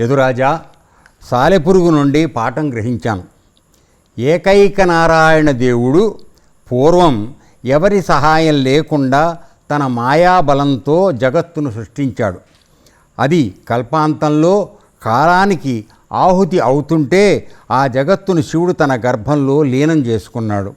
యదురాజా సాలెపురుగు నుండి పాఠం గ్రహించాను. ఏకైక నారాయణ దేవుడు పూర్వం ఎవరి సహాయం లేకుండా తన మాయాబలంతో జగత్తును సృష్టించాడు. అది కల్పాంతంలో కాలానికి ఆహుతి అవుతుంటే ఆ జగత్తును శివుడు తన గర్భంలో లీనం చేసుకున్నాడు.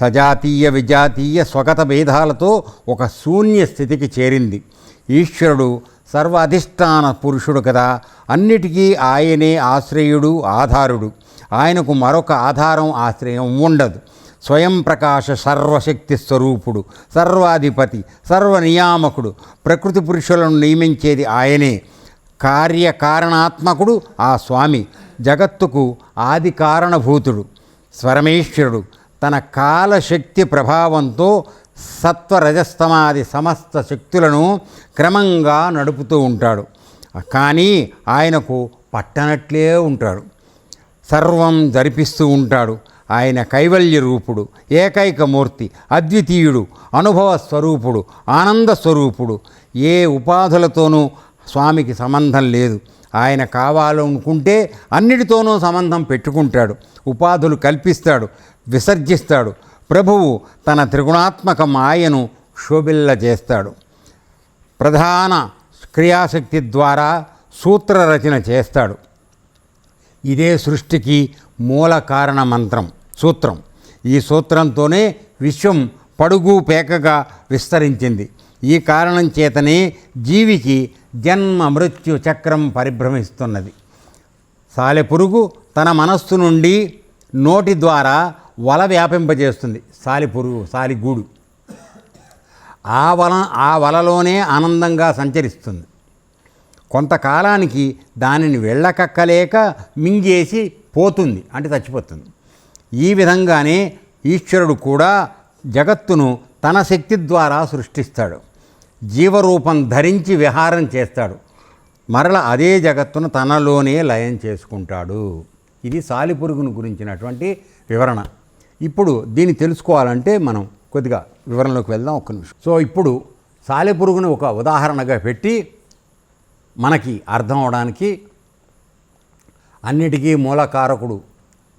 సజాతీయ విజాతీయ స్వగత భేదాలతో ఒక శూన్య స్థితికి చేరింది. ఈశ్వరుడు సర్వ అధిష్టాన పురుషుడు కదా. అన్నిటికీ ఆయనే ఆశ్రయుడు ఆధారుడు. ఆయనకు మరొక ఆధారం ఆశ్రయం ఉండదు. స్వయం ప్రకాశ సర్వశక్తి స్వరూపుడు సర్వాధిపతి సర్వనియామకుడు ప్రకృతి పురుషులను నియమించేది ఆయనే. కార్యకారణాత్మకుడు ఆ స్వామి జగత్తుకు ఆది కారణభూతుడు స్వరమేశ్వరుడు. తన కాలశక్తి ప్రభావంతో సత్వరజస్తమాది సమస్త శక్తులను క్రమంగా నడుపుతూ ఉంటాడు. కానీ ఆయనకు పట్టనట్లే ఉంటాడు. సర్వం జరిపిస్తూ ఉంటాడు. ఆయన కైవల్య రూపుడు ఏకైక మూర్తి అద్వితీయుడు అనుభవ స్వరూపుడు ఆనంద స్వరూపుడు. ఏ ఉపాధులతోనూ స్వామికి సంబంధం లేదు. ఆయన కావాలనుకుంటే అన్నిటితోనూ సంబంధం పెట్టుకుంటాడు. ఉపాధులు కల్పిస్తాడు విసర్జిస్తాడు. ప్రభువు తన త్రిగుణాత్మక మాయను శోభిల్ల చేస్తాడు. ప్రధాన క్రియాశక్తి ద్వారా సూత్ర రచన చేస్తాడు. ఇదే సృష్టికి మూల కారణ మంత్రం సూత్రం. ఈ సూత్రంతోనే విశ్వం పడుగు పేకగా విస్తరించింది. ఈ కారణం చేతనే జీవికి జన్మ మృత్యు చక్రం పరిభ్రమిస్తున్నది. సాలెపురుగు తన మనస్సు నుండి నోటి ద్వారా వల వ్యాపింపజేస్తుంది. సాలిపురుగు సాలిగూడు ఆ వల ఆ వలలోనే ఆనందంగా సంచరిస్తుంది. కొంతకాలానికి దానిని వెళ్ళకక్కలేక మింగేసి పోతుంది అంటే చచ్చిపోతుంది. ఈ విధంగానే ఈశ్వరుడు కూడా జగత్తును తన శక్తి ద్వారా సృష్టిస్తాడు. జీవరూపం ధరించి విహారం చేస్తాడు. మరల అదే జగత్తును తనలోనే లయం చేసుకుంటాడు. ఇది సాలిపురుగును గురించినటువంటి వివరణ. ఇప్పుడు దీన్ని తెలుసుకోవాలంటే మనం కొద్దిగా వివరణలోకి వెళ్దాం ఒక్క నిమిషం. సో ఇప్పుడు సాలెపురుగును ఒక ఉదాహరణగా పెట్టి మనకి అర్థం అవడానికి అన్నిటికీ మూలకారకుడు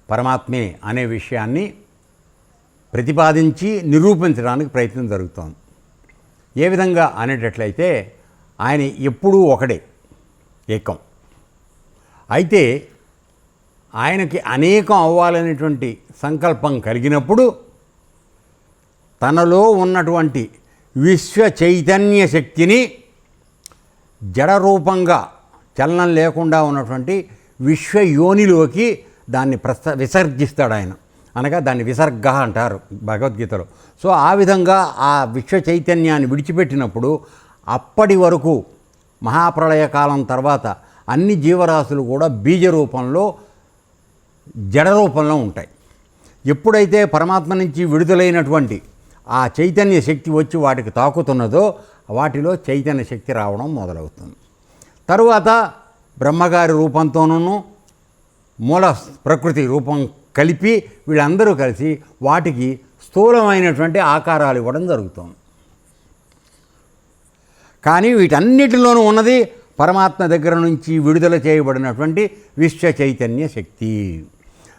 పరమాత్మే అనే విషయాన్ని ప్రతిపాదించి నిరూపించడానికి ప్రయత్నం జరుగుతోంది. ఏ విధంగా అనేటట్లయితే ఆయన ఎప్పుడూ ఒకడే ఏకం. అయితే ఆయనకి అనేకం అవ్వాలనేటువంటి సంకల్పం కలిగినప్పుడు తనలో ఉన్నటువంటి విశ్వ చైతన్య శక్తిని జడరూపంగా చలనం లేకుండా ఉన్నటువంటి విశ్వ యోనిలోకి దాన్ని ప్రస్త విసర్జిస్తాడు ఆయన. అనగా దాన్ని విసర్గ అంటారు భగవద్గీతలో. సో ఆ విధంగా ఆ విశ్వ చైతన్యాన్ని విడిచిపెట్టినప్పుడు అప్పటి వరకు మహాప్రళయ కాలం తర్వాత అన్ని జీవరాశులు కూడా బీజ రూపంలో జడ రూపంలో ఉంటాయి. ఎప్పుడైతే పరమాత్మ నుంచి విడుదలైనటువంటి ఆ చైతన్య శక్తి వచ్చి వాటికి తాకుతున్నదో వాటిలో చైతన్య శక్తి రావడం మొదలవుతుంది. తరువాత బ్రహ్మగారి రూపంతోనూ మూల ప్రకృతి రూపం కలిపి వీళ్ళందరూ కలిసి వాటికి స్థూలమైనటువంటి ఆకారాలు ఇవ్వడం జరుగుతుంది. కానీ వీటన్నిటిలోనూ ఉన్నది పరమాత్మ దగ్గర నుంచి విడుదల చేయబడినటువంటి విశ్వ చైతన్య శక్తి.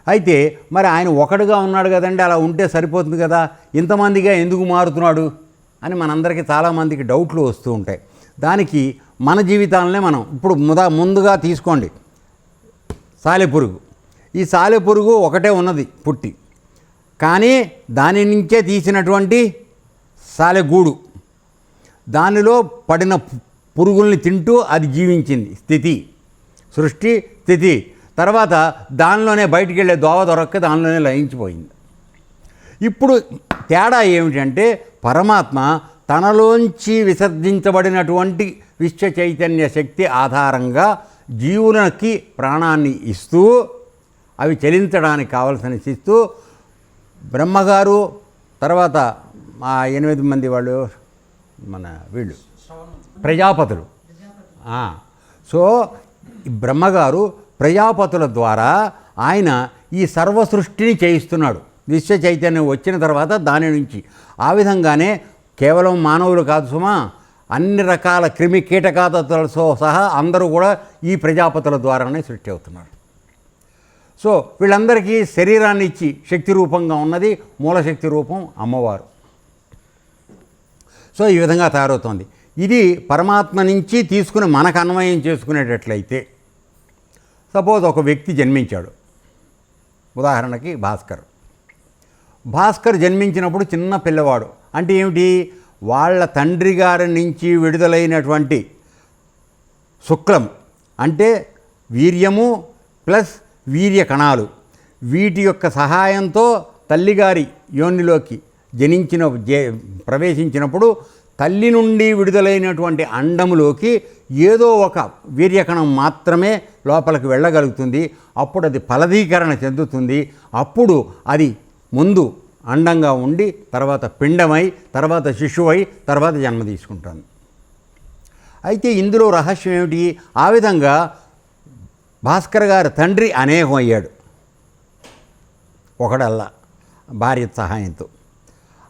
అయితే మరి ఆయన ఒకడుగా ఉన్నాడు కదండి అలా ఉంటే సరిపోతుంది కదా. ఇంతమందిగా ఎందుకు మారుతున్నాడు అని మనందరికీ చాలామందికి డౌట్లు వస్తూ ఉంటాయి. దానికి మన జీవితాలనే మనం ఇప్పుడు ముదా ముందుగా తీసుకోండి. సాలెపురుగు. ఈ సాలెపురుగు ఒకటే ఉన్నది పుట్టి. కానీ దాని నుంచే తీసినటువంటి సాలెగూడు. దానిలో పడిన పురుగుల్ని తింటూ అది జీవించింది. స్థితి. సృష్టి స్థితి. తర్వాత దానిలోనే బయటికి వెళ్ళే దోవ దొరక్క దానిలోనే లయించిపోయింది. ఇప్పుడు తేడా ఏమిటంటే పరమాత్మ తనలోంచి విసర్జించబడినటువంటి విశ్వ చైతన్య శక్తి ఆధారంగా జీవులకి ప్రాణాన్ని ఇస్తూ అవి చలించడానికి కావలసిన ఇస్తూ బ్రహ్మగారు తర్వాత మా ఎనిమిది మంది వాళ్ళు మన వీళ్ళు ప్రజాపతులు. ఆ, సో బ్రహ్మగారు ప్రజాపతుల ద్వారా ఆయన ఈ సర్వ సృష్టిని చేయిస్తున్నాడు. విశ్వ చైతన్యం వచ్చిన తర్వాత దాని నుంచి. ఆ విధంగానే కేవలం మానవులు కాదు సుమా అన్ని రకాల క్రిమి కీటకాతలతో సహా అందరూ కూడా ఈ ప్రజాపతుల ద్వారానే సృష్టి అవుతున్నారు. సో వీళ్ళందరికీ శరీరాన్ని ఇచ్చి శక్తి రూపంగా ఉన్నది మూలశక్తి రూపం అమ్మవారు. సో ఈ విధంగా తయారవుతోంది. ఇది పరమాత్మ నుంచి తీసుకుని మనకు అన్వయం చేసుకునేటట్లయితే సపోజ్ ఒక వ్యక్తి జన్మించాడు. ఉదాహరణకి భాస్కర్. భాస్కర్ జన్మించినప్పుడు చిన్న పిల్లవాడు. అంటే ఏమిటి? వాళ్ళ తండ్రి గారి నుంచి విడుదలైనటువంటి శుక్లం. అంటే వీర్యము ప్లస్ వీర్య కణాలు. వీటి యొక్క సహాయంతో తల్లిగారి యోనిలోకి జనించిన జ ప్రవేశించినప్పుడు తల్లి నుండి విడుదలైనటువంటి అండములోకి ఏదో ఒక వీర్యకణం మాత్రమే లోపలికి వెళ్ళగలుగుతుంది. అప్పుడు అది ఫలదీకరణ చెందుతుంది. అప్పుడు అది ముందు అండంగా ఉండి తర్వాత పిండమై తర్వాత శిశువై తర్వాత జన్మ తీసుకుంటుంది. అయితే ఇందులో రహస్యం ఏమిటి? ఆ విధంగా భాస్కర్ గారి తండ్రి అనేకం అయ్యాడు. ఒకడల్లా భార్య సహాయంతో.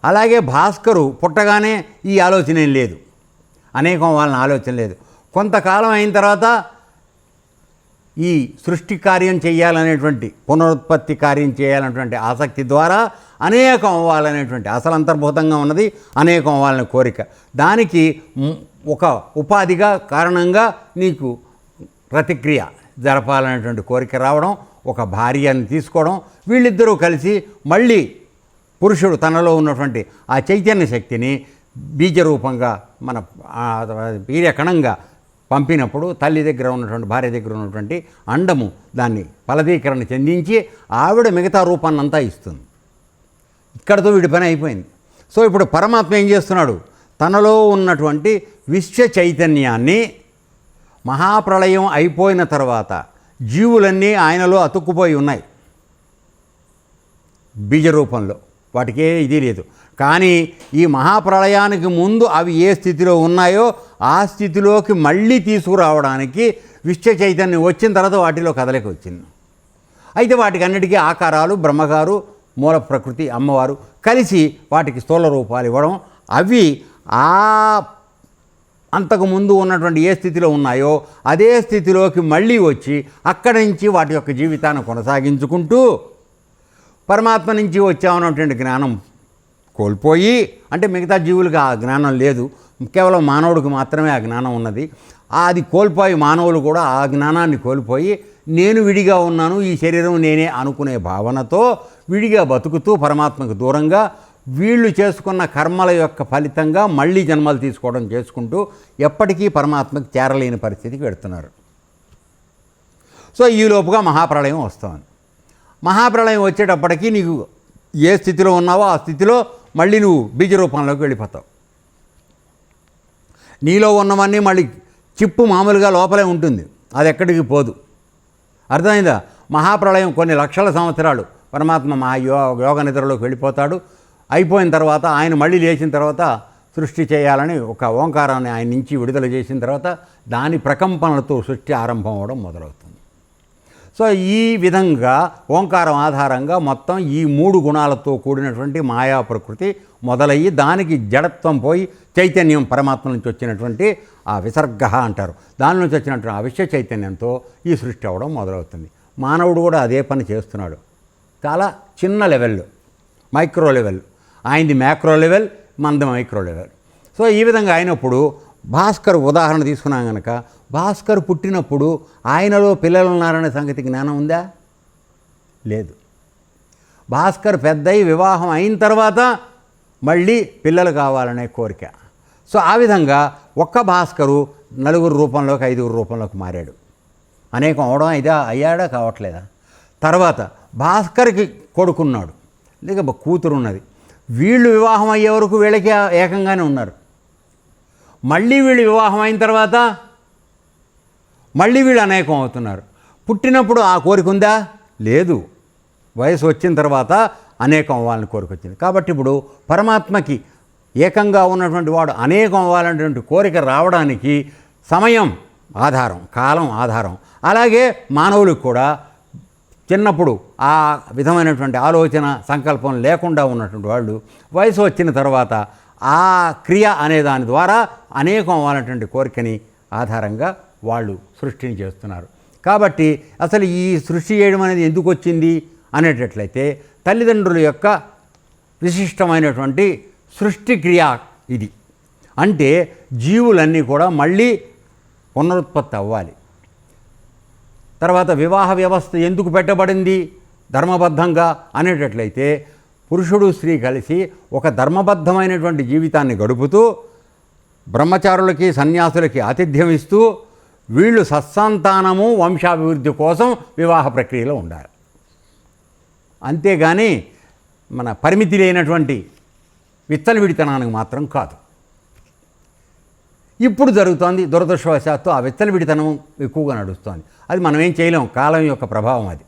అలాగే భాస్కరు పుట్టగానే ఈ ఆలోచన ఏం లేదు. అనేకం వాళ్ళని ఆలోచన లేదు. కొంతకాలం అయిన తర్వాత ఈ సృష్టి కార్యం చేయాలనేటువంటి పునరుత్పత్తి కార్యం చేయాలనేటువంటి ఆసక్తి ద్వారా అనేకం అవ్వాలనేటువంటి అసలు అంతర్భూతంగా ఉన్నది అనేకం అవ్వాలనే కోరిక. దానికి ఒక ఉపాధిగా కారణంగా నీకు ప్రతిక్రియ జరపాలనేటువంటి కోరిక రావడం ఒక భార్యని తీసుకోవడం వీళ్ళిద్దరూ కలిసి మళ్ళీ పురుషుడు తనలో ఉన్నటువంటి ఆ చైతన్య శక్తిని బీజరూపంగా మన వీర్యకణంగా పంపినప్పుడు తల్లి దగ్గర ఉన్నటువంటి భార్య దగ్గర ఉన్నటువంటి అండము దాన్ని ఫలదీకరణ చెందించి ఆవిడ మిగతా రూపాన్నంతా ఇస్తుంది. ఇక్కడతో వీడి పని అయిపోయింది. సో ఇప్పుడు పరమాత్మ ఏం చేస్తున్నాడు? తనలో ఉన్నటువంటి విశ్వ చైతన్యాన్ని మహాప్రళయం అయిపోయిన తర్వాత జీవులన్నీ ఆయనలో అతుక్కుపోయి ఉన్నాయి. బీజ రూపంలో వాటికే ఇది లేదు. కానీ ఈ మహాప్రళయానికి ముందు అవి ఏ స్థితిలో ఉన్నాయో ఆ స్థితిలోకి మళ్ళీ తీసుకురావడానికి విశ్వ చైతన్యం వచ్చిన తర్వాత వాటిలో కదలిక వచ్చింది. అయితే వాటికి అన్నిటికీ ఆకారాలు బ్రహ్మగారు మూల ప్రకృతి అమ్మవారు కలిసి వాటికి స్థూల రూపాలు ఇవ్వడం అవి ఆ అంతకు ముందు ఉన్నటువంటి ఏ స్థితిలో ఉన్నాయో అదే స్థితిలోకి మళ్ళీ వచ్చి అక్కడి నుంచి వాటి యొక్క జీవితాన్ని కొనసాగించుకుంటూ పరమాత్మ నుంచి వచ్చామన్నటువంటి జ్ఞానం కోల్పోయి అంటే మిగతా జీవులకు ఆ జ్ఞానం లేదు. కేవలం మానవుడికి మాత్రమే ఆ జ్ఞానం ఉన్నది. అది కోల్పోయి మానవులు కూడా ఆ జ్ఞానాన్ని కోల్పోయి నేను విడిగా ఉన్నాను ఈ శరీరం నేనే అనుకునే భావనతో విడిగా బతుకుతూ పరమాత్మకు దూరంగా వీళ్ళు చేసుకున్న కర్మల యొక్క ఫలితంగా మళ్ళీ జన్మలు తీసుకోవడం చేసుకుంటూ ఎప్పటికీ పరమాత్మకి చేరలేని పరిస్థితికి పెడుతున్నారు సో ఈ లోపుగా మహాప్రళయం వస్తుంది. మహాప్రళయం వచ్చేటప్పటికీ నీకు ఏ స్థితిలో ఉన్నావో ఆ స్థితిలో మళ్ళీ నువ్వు బీజరూపంలోకి వెళ్ళిపోతావు. నీలో ఉన్నవన్నీ మళ్ళీ చిప్పు మామూలుగా లోపలే ఉంటుంది. అది ఎక్కడికి పోదు. అర్థమైందా? మహాప్రళయం కొన్ని లక్షల సంవత్సరాలు పరమాత్మ మహా యో యోగ నిద్రలోకి వెళ్ళిపోతాడు. అయిపోయిన తర్వాత ఆయన మళ్ళీ లేచిన తర్వాత సృష్టి చేయాలని ఒక ఓంకారాన్ని ఆయన నుంచి విడుదల చేసిన తర్వాత దాని ప్రకంపనలతో సృష్టి ఆరంభం అవడం మొదలవుతుంది. సో ఈ విధంగా ఓంకారం ఆధారంగా మొత్తం ఈ మూడు గుణాలతో కూడినటువంటి మాయా ప్రకృతి మొదలయ్యి దానికి జడత్వం పోయి చైతన్యం పరమాత్మ నుంచి వచ్చినటువంటి ఆ విసర్గ అంటారు. దాని నుంచి వచ్చినటువంటి ఆ విశ్వ చైతన్యంతో ఈ సృష్టి అవ్వడం మొదలవుతుంది. మానవుడు కూడా అదే పని చేస్తున్నాడు. చాలా చిన్న లెవెల్ మైక్రో లెవెల్. ఆయనది మ్యాక్రో లెవెల్ మంద మైక్రో లెవెల్. సో ఈ విధంగా అయినప్పుడు భాస్కర్ ఉదాహరణ తీసుకున్నాం కనుక భాస్కర్ పుట్టినప్పుడు ఆయనలో పిల్లలు ఉన్నారనే సంగతి జ్ఞానం ఉందా? లేదు. భాస్కర్ పెద్దయి వివాహం అయిన తర్వాత మళ్ళీ పిల్లలు కావాలనే కోరిక. సో ఆ విధంగా ఒక్క భాస్కరు నలుగురు రూపంలోకి ఐదుగురు రూపంలోకి మారాడు. అనేకం అవడం ఇదా అయ్యాడా? కావట్లేదా? తర్వాత భాస్కర్కి కొడుకున్నాడు. లేక కూతురు ఉన్నది వీళ్ళు వివాహం అయ్యే వరకు వీళ్ళకి ఏకంగానే ఉన్నారు. మళ్ళీ వీళ్ళు వివాహం అయిన తర్వాత మళ్ళీ వీళ్ళు అనేకం అవుతున్నారు. పుట్టినప్పుడు ఆ కోరిక ఉందా? లేదు. వయసు వచ్చిన తర్వాత అనేకం అవ్వాలని కోరిక వచ్చింది. కాబట్టి ఇప్పుడు పరమాత్మకి ఏకంగా ఉన్నటువంటి వాడు అనేకం అవ్వాలనేటువంటి కోరిక రావడానికి సమయం ఆధారం కాలం ఆధారం. అలాగే మానవులకు కూడా చిన్నప్పుడు ఆ విధమైనటువంటి ఆలోచన సంకల్పం లేకుండా ఉన్నటువంటి వాళ్ళు వయసు వచ్చిన తర్వాత ఆ క్రియ అనే దాని ద్వారా అనేకమైనటువంటి కోరికని ఆధారంగా వాళ్ళు సృష్టిని చేస్తున్నారు. కాబట్టి అసలు ఈ సృష్టి చేయడం అనేది ఎందుకు వచ్చింది? అనేటట్లయితే తల్లిదండ్రుల యొక్క విశిష్టమైనటువంటి సృష్టి క్రియ ఇది. అంటే జీవులన్నీ కూడా మళ్ళీ పునరుత్పత్తి అవ్వాలి. తర్వాత వివాహ వ్యవస్థ ఎందుకు పెట్టబడింది? ధర్మబద్ధంగా అనేటట్లయితే పురుషుడు స్త్రీ కలిసి ఒక ధర్మబద్ధమైనటువంటి జీవితాన్ని గడుపుతూ బ్రహ్మచారులకి సన్యాసులకి ఆతిథ్యం ఇస్తూ వీళ్ళు సత్సంతానము వంశాభివృద్ధి కోసం వివాహ ప్రక్రియలో ఉండాలి. అంతేగాని మన పరిమితి లేనటువంటి విత్తలవిడితనానికి మాత్రం కాదు. ఇప్పుడు జరుగుతోంది దురదృష్టవశాత్తు ఆ విత్తలవిడితనం ఎక్కువగా నడుస్తోంది. అది మనం ఏం చేయలేం కాలం యొక్క ప్రభావం అది.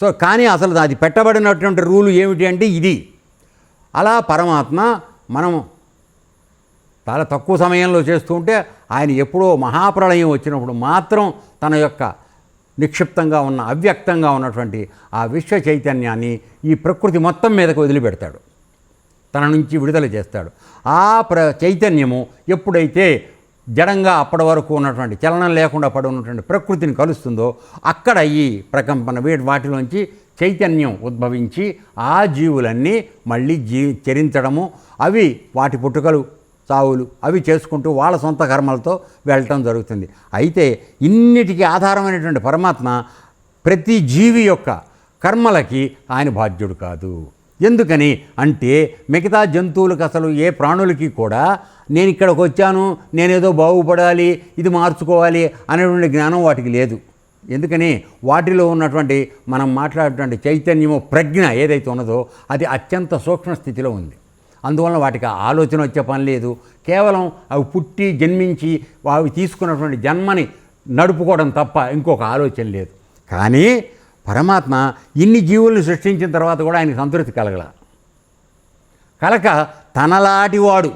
సో కానీ అసలు అది పెట్టబడినటువంటి రూలు ఏమిటి అంటే ఇది. అలా పరమాత్మ మనం చాలా తక్కువ సమయంలో చేస్తూ ఉంటే ఆయన ఎప్పుడో మహాప్రళయం వచ్చినప్పుడు మాత్రం తన యొక్క నిక్షిప్తంగా ఉన్న అవ్యక్తంగా ఉన్నటువంటి ఆ విశ్వ చైతన్యాన్ని ఈ ప్రకృతి మొత్తం మీదకు వదిలిపెడతాడు. తన నుంచి విడుదల చేస్తాడు. ఆ ప్ర చైతన్యము ఎప్పుడైతే జడంగా అప్పటి వరకు ఉన్నటువంటి చలనం లేకుండా పడి ఉన్నటువంటి ప్రకృతిని కలుస్తుందో అక్కడ ఈ ప్రకంపన వీటి వాటిలోంచి చైతన్యం ఉద్భవించి ఆ జీవులన్నీ మళ్ళీ జీ చరించడము. అవి వాటి పుట్టుకలు చావులు అవి చేసుకుంటూ వాళ్ళ సొంత కర్మలతో వెళ్ళటం జరుగుతుంది. అయితే ఇన్నిటికీ ఆధారమైనటువంటి పరమాత్మ ప్రతి జీవి యొక్క కర్మలకి ఆయన బాధ్యుడు కాదు. ఎందుకని అంటే మిగతా జంతువులకు అసలు ఏ ప్రాణులకి కూడా నేను ఇక్కడికి వచ్చాను నేనేదో బాగుపడాలి ఇది మార్చుకోవాలి అనేటువంటి జ్ఞానం వాటికి లేదు. ఎందుకని వాటిలో ఉన్నటువంటి మనం మాట్లాడేటువంటి చైతన్యము ప్రజ్ఞ ఏదైతే ఉన్నదో అది అత్యంత సూక్ష్మ స్థితిలో ఉంది. అందువలన వాటికి ఆలోచన వచ్చే పని లేదు. కేవలం అవి పుట్టి జన్మించి అవి తీసుకున్నటువంటి జన్మని నడుపుకోవడం తప్ప ఇంకొక ఆలోచన లేదు. కానీ పరమాత్మ ఇన్ని జీవుల్ని సృష్టించిన తర్వాత కూడా ఆయనకు సంతృప్తి కలగల. కలక తనలాటివాడు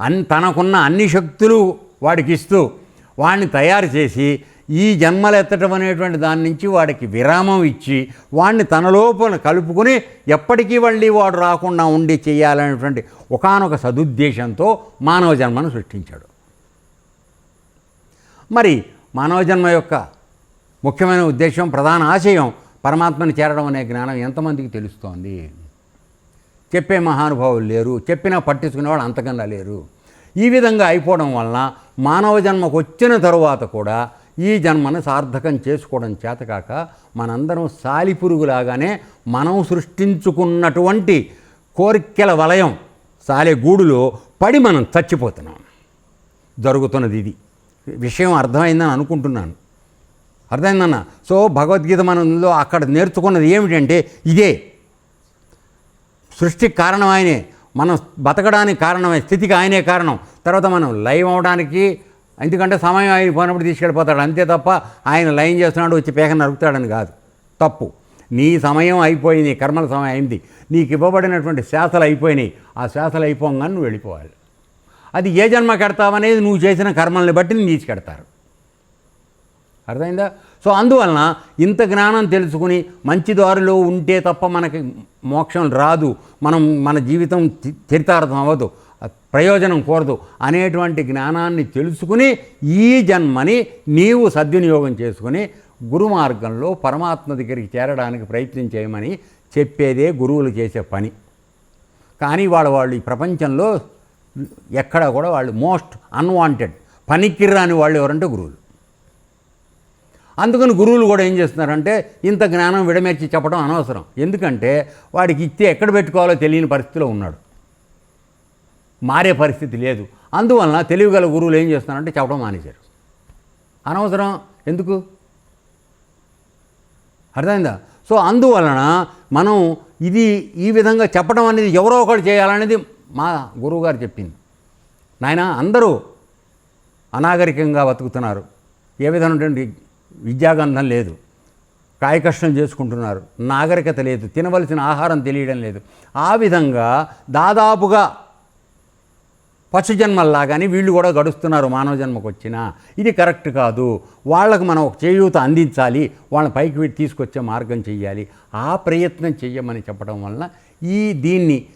అన్ తనకున్న అన్ని శక్తులు వాడికి ఇస్తూ వాడిని తయారు చేసి ఈ జన్మలు ఎత్తటం అనేటువంటి దాని నుంచి వాడికి విరామం ఇచ్చి వాడిని తన లోపల కలుపుకొని ఎప్పటికీ మళ్ళీ వాడు రాకుండా ఉండి చేయాలనేటువంటి ఒకానొక సదుద్దేశంతో మానవ జన్మను సృష్టించాడు. మరి మానవ జన్మ యొక్క ముఖ్యమైన ఉద్దేశం ప్రధాన ఆశయం పరమాత్మని చేరడం అనే జ్ఞానం ఎంతమందికి తెలుస్తోంది? చెప్పే మహానుభావులు లేరు చెప్పినా పట్టించుకునేవాళ్ళు అంతకన్నా లేరు. ఈ విధంగా అయిపోవడం వలన మానవ జన్మకు వచ్చిన తరువాత కూడా ఈ జన్మను సార్థకం చేసుకోవడం చేతకాక మనందరం సాలిపురుగులాగానే మనం సృష్టించుకున్నటువంటి కోరికల వలయం సాలెగూడులో పడి మనం చచ్చిపోతున్నాం. జరుగుతున్నది ఇది. విషయం అర్థమైందని అనుకుంటున్నాను. అర్థమైందన్న సో భగవద్గీత మనలో అక్కడ నేర్చుకున్నది ఏమిటంటే ఇదే. సృష్టికి కారణం ఆయనే. మనం బతకడానికి కారణమే స్థితికి ఆయనే కారణం. తర్వాత మనం లైవ్ అవడానికి ఎందుకంటే సమయం అయిపోయినప్పుడు తీసుకెళ్ళిపోతాడు. అంతే తప్ప ఆయన లైన్ చేస్తున్నాడు వచ్చి పేక నరుకుతాడని కాదు. తప్పు. నీ సమయం అయిపోయింది కర్మల సమయం అయింది. నీకు ఇవ్వబడినటువంటి శ్వాసలు అయిపోయినాయి. ఆ శ్వాసలు అయిపోగానే నువ్వు వెళ్ళిపోవాలి. అది ఏ జన్మ కడతావనేది నువ్వు చేసిన కర్మల్ని బట్టి నేను తీసుకెడతారు అర్థమైందా? సో అందువలన ఇంత జ్ఞానం తెలుసుకుని మంచి దారిలో ఉంటే తప్ప మనకి మోక్షం రాదు. మనం మన జీవితం చరితార్థం అవ్వదు. ప్రయోజనం కోరదు. అనేటువంటి జ్ఞానాన్ని తెలుసుకుని ఈ జన్మని నీవు సద్వినియోగం చేసుకుని గురు మార్గంలో పరమాత్మ దగ్గరికి చేరడానికి ప్రయత్నం చేయమని చెప్పేదే గురువులు చేసే పని. కానీ వాళ్ళ వాళ్ళు ఈ ప్రపంచంలో ఎక్కడ కూడా వాళ్ళు మోస్ట్ అన్వాంటెడ్. పనికిరాని వాళ్ళు ఎవరంటే గురువులు. అందుకని గురువులు కూడా ఏం చేస్తున్నారంటే ఇంత జ్ఞానం విడమేర్చి చెప్పడం అనవసరం. ఎందుకంటే వాడికి ఇస్తే ఎక్కడ పెట్టుకోవాలో తెలియని పరిస్థితిలో ఉన్నాడు. మారే పరిస్థితి లేదు. అందువలన తెలివిగల గురువులు ఏం చేస్తున్నారంటే చెప్పడం మానేశారు. అనవసరం. ఎందుకు? అర్థమైందా? సో అందువలన మనం ఇది ఈ విధంగా చెప్పడం అనేది ఎవరో ఒకరు చేయాలనేది మా గురువుగారు చెప్పింది. నాయన అందరూ అనాగరికంగా బతుకుతున్నారు. ఏ విధమైనటువంటి విద్యాగంధం లేదు. కాయకష్టం చేసుకుంటున్నారు. నాగరికత లేదు. తినవలసిన ఆహారం తెలియడం లేదు. ఆ విధంగా దాదాపుగా పశు జన్మల్లాగానే వీళ్ళు కూడా గడుస్తున్నారు మానవ జన్మకు వచ్చిన ఇది కరెక్ట్ కాదు. వాళ్ళకు మనం ఒక చేయూత అందించాలి. వాళ్ళని పైకి తీసుకొచ్చే మార్గం చెయ్యాలి. ఆ ప్రయత్నం చెయ్యమని చెప్పడం వలన ఈ దీన్ని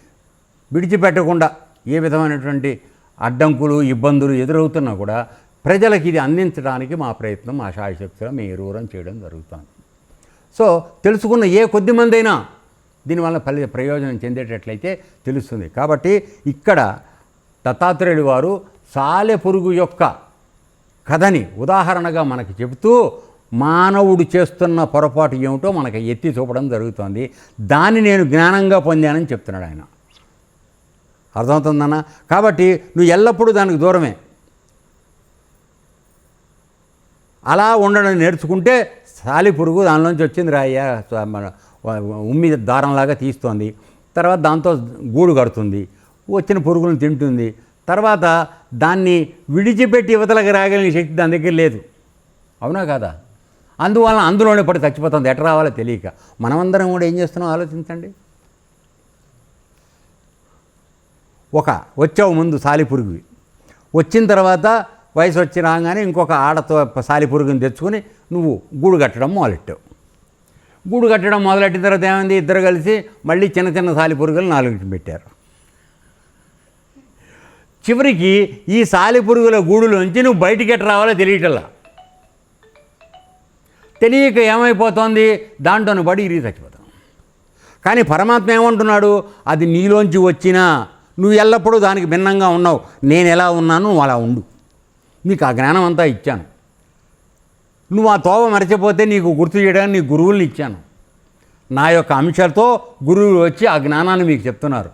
విడిచిపెట్టకుండా ఏ విధమైనటువంటి అడ్డంకులు ఇబ్బందులు ఎదురవుతున్నా కూడా ప్రజలకు ఇది అందించడానికి మా ప్రయత్నం మా శాయశక్తిలో మేము ఎరువురం చేయడం జరుగుతుంది. సో తెలుసుకున్న ఏ కొద్ది మంది అయినా దీనివల్ల ఫలి ప్రయోజనం చెందేటట్లయితే తెలుస్తుంది. కాబట్టి ఇక్కడ దత్తాత్రేయుడు వారు సాలె పురుగు యొక్క కథని ఉదాహరణగా మనకి చెబుతూ మానవుడు చేస్తున్న పొరపాటు ఏమిటో మనకి ఎత్తి చూపడం జరుగుతుంది. దాన్ని నేను జ్ఞానంగా పొందానని చెప్తున్నాడు ఆయన. అర్థమవుతుందన్న? కాబట్టి నువ్వు ఎల్లప్పుడూ దానికి దూరమే. అలా ఉండడం నేర్చుకుంటే సాలి పురుగు దానిలోంచి వచ్చింది రాయ మన ఉమ్మి దారంలాగా తీస్తోంది. తర్వాత దాంతో గూడు కడుతుంది. వచ్చిన పురుగులను తింటుంది. తర్వాత దాన్ని విడిచిపెట్టి యువతలకు రాగలిగిన శక్తి దాని దగ్గర లేదు. అవునా కాదా? అందువలన అందులోనే పడి చచ్చిపోతుంది. ఎట రావాలో తెలియక. మనమందరం కూడా ఏం చేస్తున్నాం? ఆలోచించండి. ఒక వచ్చావు ముందు సాలిపురుగు వచ్చిన తర్వాత వయసు వచ్చి రాగానే ఇంకొక ఆడతో సాలిపురుగుని తెచ్చుకుని నువ్వు గూడు కట్టడం మొదలెట్టావు. గూడు కట్టడం మొదలెట్టిన తర్వాత ఏమైంది? ఇద్దరు కలిసి మళ్ళీ చిన్న చిన్న సాలిపురుగులు నాలుగు పెట్టారు. చివరికి ఈ సాలిపురుగుల గూడులోంచి నువ్వు బయటికి ఎట్ట రావాలో తెలియటల్లా తెలియక ఏమైపోతుంది? దాంట్లోని పడి ఇరిగి చచ్చిపోతాం. కానీ పరమాత్మ ఏమంటున్నాడు? అది నీలోంచి వచ్చినా నువ్వు ఎల్లప్పుడూ దానికి భిన్నంగా ఉన్నావు. నేను ఎలా ఉన్నాను నువ్వు అలా ఉండు. నీకు ఆ జ్ఞానం అంతా ఇచ్చాను. నువ్వు ఆ తోవ మరచిపోతే నీకు గుర్తు చేయడానికి నీ గురువుల్ని ఇచ్చాను. నా యొక్క అంశాలతో గురువులు వచ్చి ఆ జ్ఞానాన్ని మీకు చెప్తున్నారు.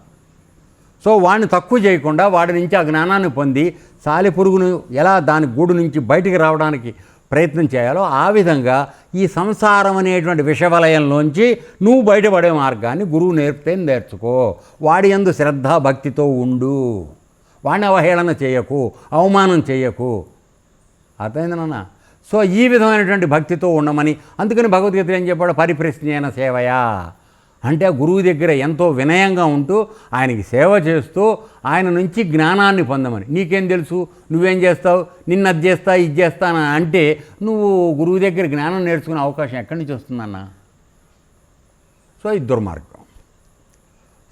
సో వాడిని తక్కువ చేయకుండా వాడి నుంచి ఆ జ్ఞానాన్ని పొంది సాలిపురుగును ఎలా దాని గూడు నుంచి బయటికి రావడానికి ప్రయత్నం చేయాలో ఆ విధంగా ఈ సంసారం అనేటువంటి విషవలయంలోంచి నువ్వు బయటపడే మార్గాన్ని గురువు నేర్పితే నేర్చుకో. వాడి ఎందు శ్రద్ధ భక్తితో ఉండు. వాడిని అవహేళన చేయకు అవమానం చేయకు. అర్థమైంది నాన్న? సో ఈ విధమైనటువంటి భక్తితో ఉండమని అందుకని భగవద్గీత ఏం చెప్పాడు? పరిప్రశ్నైన సేవయా. అంటే గురువు దగ్గర ఎంతో వినయంగా ఉంటూ ఆయనకి సేవ చేస్తూ ఆయన నుంచి జ్ఞానాన్ని పొందమని. నీకేం తెలుసు? నువ్వేం చేస్తావు? నిన్న అది చేస్తా ఇది చేస్తానా అంటే నువ్వు గురువు దగ్గర జ్ఞానం నేర్చుకునే అవకాశం ఎక్కడి నుంచి వస్తుందన్న సో ఇది దుర్మార్గం.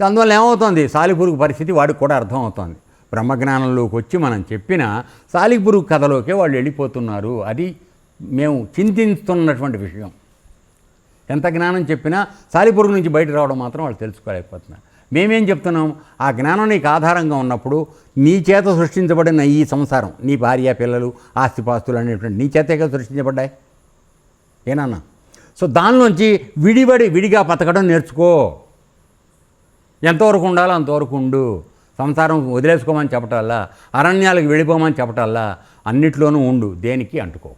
అందువల్ల ఏమవుతుంది? సాలిపురుగు పరిస్థితి వాడికి కూడా అర్థమవుతోంది బ్రహ్మజ్ఞానంలోకి వచ్చి మనం చెప్పిన సాలిపురుగు కథలోకే వాళ్ళు వెళ్ళిపోతున్నారు. అది మేము చింతిస్తున్నటువంటి విషయం. ఎంత జ్ఞానం చెప్పినా సాలిపురుగు నుంచి బయట రావడం మాత్రం వాళ్ళు తెలుసుకోలేకపోతున్నారు. మేమేం చెప్తున్నాం? ఆ జ్ఞానం నీకు ఆధారంగా ఉన్నప్పుడు నీ చేత సృష్టించబడిన ఈ సంసారం నీ భార్య పిల్లలు ఆస్తిపాస్తులు అనేటువంటి నీ చేతగా సృష్టించబడ్డాయి? ఏనన్నా? సో దానిలోంచి విడిబడి విడిగా బతకడం నేర్చుకో. ఎంతవరకు ఉండాలో అంతవరకు ఉండు. సంసారం వదిలేసుకోమని చెప్పటల్లా అరణ్యాలకు వెళ్ళిపోమని చెప్పటల్లా అన్నిట్లోనూ ఉండు దేనికి అంటుకో.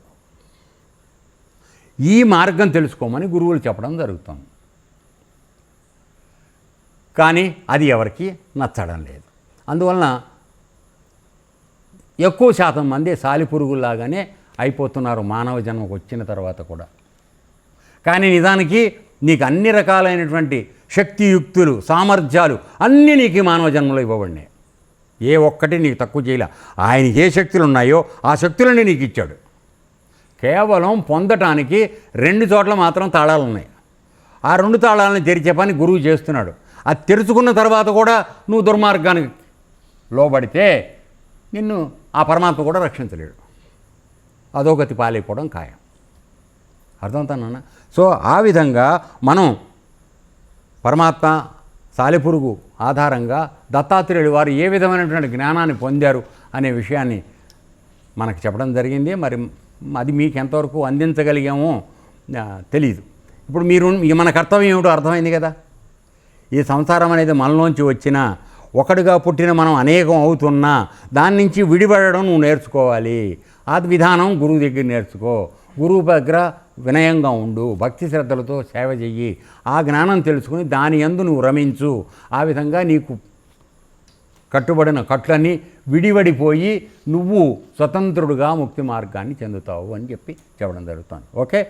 ఈ మార్గం తెలుసుకోమని గురువులు చెప్పడం జరుగుతుంది. కానీ అది ఎవరికి నచ్చడం లేదు. అందువలన ఎక్కువ శాతం మంది సాలిపురుగుల్లాగానే అయిపోతున్నారు మానవ జన్మకు వచ్చిన తర్వాత కూడా. కానీ నిజానికి నీకు అన్ని రకాలైనటువంటి శక్తియుక్తులు సామర్థ్యాలు అన్నీ నీకు ఈ మానవ జన్మలో ఇవ్వబడినాయి. ఏ ఒక్కటి నీకు తక్కువ చేయలే. ఆయనకి ఏ శక్తులు ఉన్నాయో ఆ శక్తులన్నీ నీకు ఇచ్చాడు. కేవలం పొందటానికి రెండు చోట్ల మాత్రం తాళాలు ఉన్నాయి. ఆ రెండు తాళాలను తెరిచే పని గురువు చేస్తున్నాడు. అది తెరుచుకున్న తర్వాత కూడా నువ్వు దుర్మార్గానికి లోబడితే నిన్ను ఆ పరమాత్మ కూడా రక్షించలేడు. అధోగతి పాలైపోవడం ఖాయం. అర్థమవుతానన్నా సో ఆ విధంగా మనం పరమాత్మ సాలిపురుగు ఆధారంగా దత్తాత్రేయుడు వారు ఏ విధమైనటువంటి జ్ఞానాన్ని పొందారు అనే విషయాన్ని మనకు చెప్పడం జరిగింది. మరి అది మీకు ఎంతవరకు అందించగలిగామో తెలీదు. తెలియదు ఇప్పుడు మీరు మన కర్తవ్యం ఏమిటో అర్థమైంది కదా. ఈ సంసారం అనేది మనలోంచి వచ్చిన ఒకటిగా పుట్టిన మనం అనేకం అవుతున్నా దాని నుంచి విడిపడడం నువ్వు నేర్చుకోవాలి. ఆ విధానం గురువు దగ్గర నేర్చుకో. గురువు దగ్గర వినయంగా ఉండు భక్తి శ్రద్ధలతో సేవ చెయ్యి. ఆ జ్ఞానం తెలుసుకుని దాని యందు నువ్వు రమించు. ఆ విధంగా నీకు కట్టుబడిన కట్లన్నీ విడివడిపోయి నువ్వు స్వతంత్రుడుగా ముక్తి మార్గాన్ని చెందుతావు అని చెప్పి చెప్పడం జరుగుతుంది. ఓకే?